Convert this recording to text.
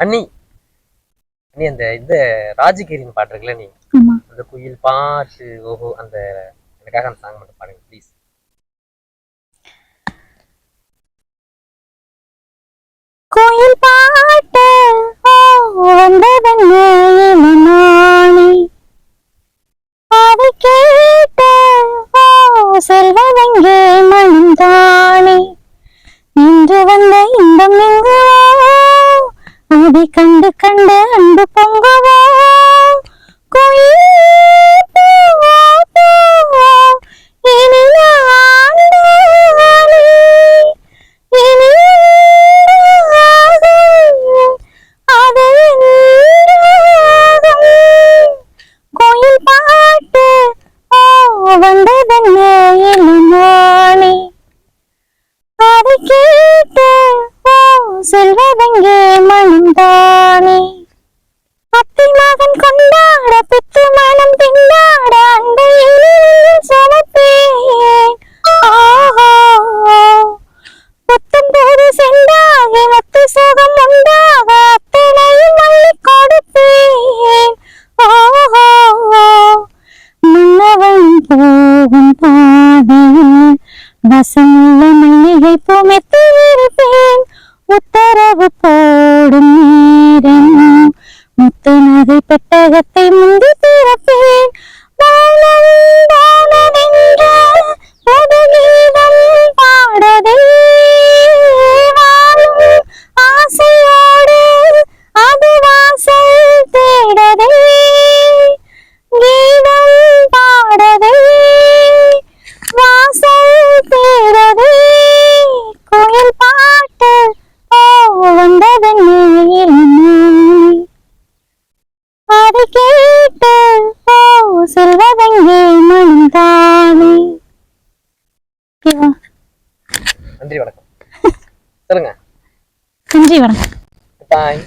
அண்ணி அண்ணி அந்த இந்த ராஜகிரின்னு பாட்டு இருக்குல்ல நீ அந்த குயில் பாட்டு ஓஹோ அந்த எனக்காக அந்த சாங் மட்டும் பாடுங்க ப்ளீஸ் கோயில் பாட்டு வந்ததென்ன இளநாணி அதை கேட்டு ஓ அதை கண்டு கண்டு அன்பு பொங்குவோம். கோயில் பாட்டு ஓ வந்ததென்ன அதை கேட்டு ஓ செல்வதெங்கே மனம்தானே அத்தை மகன் கொண்டாட பெற்று மனம் திண்டாட அண்டையில் சுமப்பேன் ஆஹோ. புத்தம் போது சென்றாகி மத்து சோகம் உண்டாக அத்தனையும் மல்லி கொடுப்பேன். ஓஹோ மன்னவன் போகும் பாதையில் வசமுள்ள மல்லிகை பூமெத்து இருப்பேன் உத்தரவு போ முத்து பெட்டகத்தை முந்தி நன்றி வணக்கம். சொல்லுங்க. நன்றி வணக்கம். பாய்